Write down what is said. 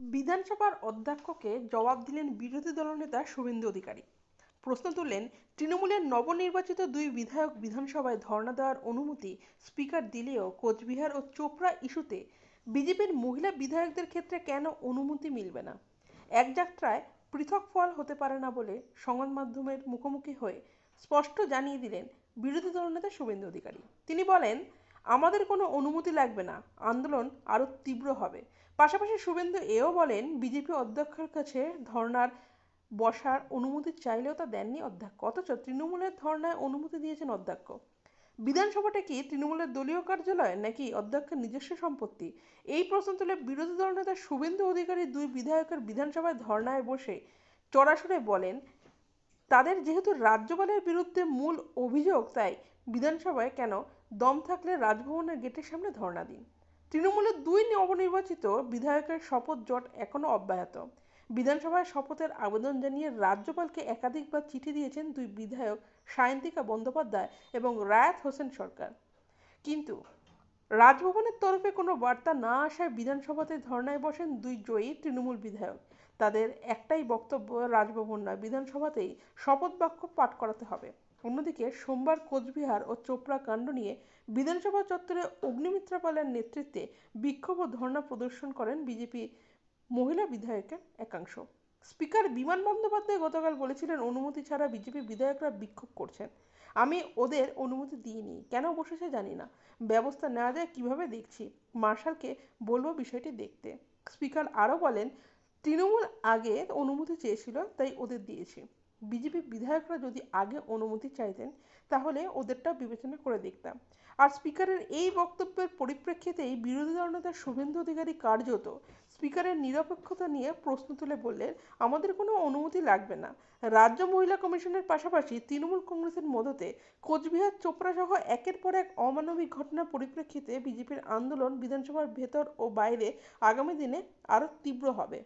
বিধানসভার অধ্যক্ষকে জবাব দিলেন বিরোধী দলনেতা শুভেন্দু অধিকারী। প্রশ্ন তুললেন, তৃণমূলের নবনির্বাচিত দুই বিধায়ক বিধানসভায় ধর্ণা দেওয়ার অনুমতি স্পিকার দিলেও কোচবিহার ও চোপড়া ইস্যুতে বিজেপির মহিলা বিধায়কদের ক্ষেত্রে কেন অনুমতি মিলবে না? এক যাত্রায় পৃথক ফল হতে পারে না বলে সংবাদ মাধ্যমের মুখোমুখি হয়ে স্পষ্ট জানিয়ে দিলেন বিরোধী দলনেতা শুভেন্দু অধিকারী। তিনি বলেন আমাদের কোনো অনুমতি লাগবে না, আন্দোলন আরও তীব্র হবে। পাশাপাশি শুভেন্দু এও বলেন, বিজেপি অধ্যক্ষের কাছে ধর্নার বসার অনুমতি চাইলেও তা দেননি অধ্যক্ষ, অথচ তৃণমূলের ধর্নায় অনুমতি দিয়েছেন অধ্যক্ষ। বিধানসভাটা কি তৃণমূলের দলীয় কার্যালয় নাকি অধ্যক্ষের নিজস্ব সম্পত্তি? এই প্রশ্ন তুলে বিরোধী দলনেতা শুভেন্দু অধিকারী দুই বিধায়কের বিধানসভায় ধর্নায় বসে চড়াসড়ে বলেন তাদের যেহেতু রাজ্যপালের বিরুদ্ধে মূল অভিযোগ, তাই বিধানসভায় কেন দম থাকলে রাজভবনের গেটের সামনে ধর্ণা দিন? তৃণমূলের দুই নবনির্বাচিত বিধায়কের শপথ জট এখনও অব্যাহত। বিধানসভায় শপথের আবেদন জানিয়ে রাজ্যপালকে একাধিকবার চিঠি দিয়েছেন দুই বিধায়ক সায়ন্তিকা বন্দ্যোপাধ্যায় এবং রায়াত হোসেন সরকার। কিন্তু রাজভবনের তরফে কোনো বার্তা না আসায় বিধানসভাতে ধর্নায় বসেন দুই জয়ী তৃণমূল বিধায়ক। তাদের একটাই বক্তব্য রাজভবন নয়, বিধানসভাতেই শপথ বাক্য পাঠ করাতে হবে। অন্যদিকে সোমবার কোচবিহার ও চোপড়া কাণ্ড নিয়ে বিধানসভা চত্বরে অগ্নিমিত্রা পালের নেতৃত্বে বিক্ষোভ ও ধর্ণা প্রদর্শন করেন বিজেপি মহিলা বিধায়কের একাংশ। স্পিকার বিমান বন্দ্যোপাধ্যায় গতকাল বলেছিলেন, অনুমতি ছাড়া বিজেপি বিধায়করা বিক্ষোভ করছেন। আমি ওদের অনুমতি দিইনি। কেন বসেছে জানি না। ব্যবস্থা নেওয়া যায় কীভাবে দেখছি? মার্শালকে বলব বিষয়টি দেখতে। স্পিকার আরও বলেন তৃণমূল আগে অনুমতি চেয়েছিল, তাই ওদের দিয়েছি। বিজেপি বিধায়করা যদি আগে অনুমতি চাইতেন, তাহলে ওদেরটা বিবেচনা করে দেখতাম। আর স্পিকারের এই বক্তব্যের পরিপ্রেক্ষিতেই বিরোধী দলনেতা শুভেন্দু অধিকারী কার্যত স্পিকারের নিরপেক্ষতা নিয়ে প্রশ্ন তুলে বললেন, আমাদের কোনো অনুমতি লাগবে না। রাজ্য মহিলা কমিশনের পাশাপাশি তৃণমূল কংগ্রেসের মদতে কোচবিহার, চোপড়া সহ একের পর এক অমানবিক ঘটনার পরিপ্রেক্ষিতে বিজেপির আন্দোলন বিধানসভার ভেতর ও বাইরে আগামী দিনে আরও তীব্র হবে।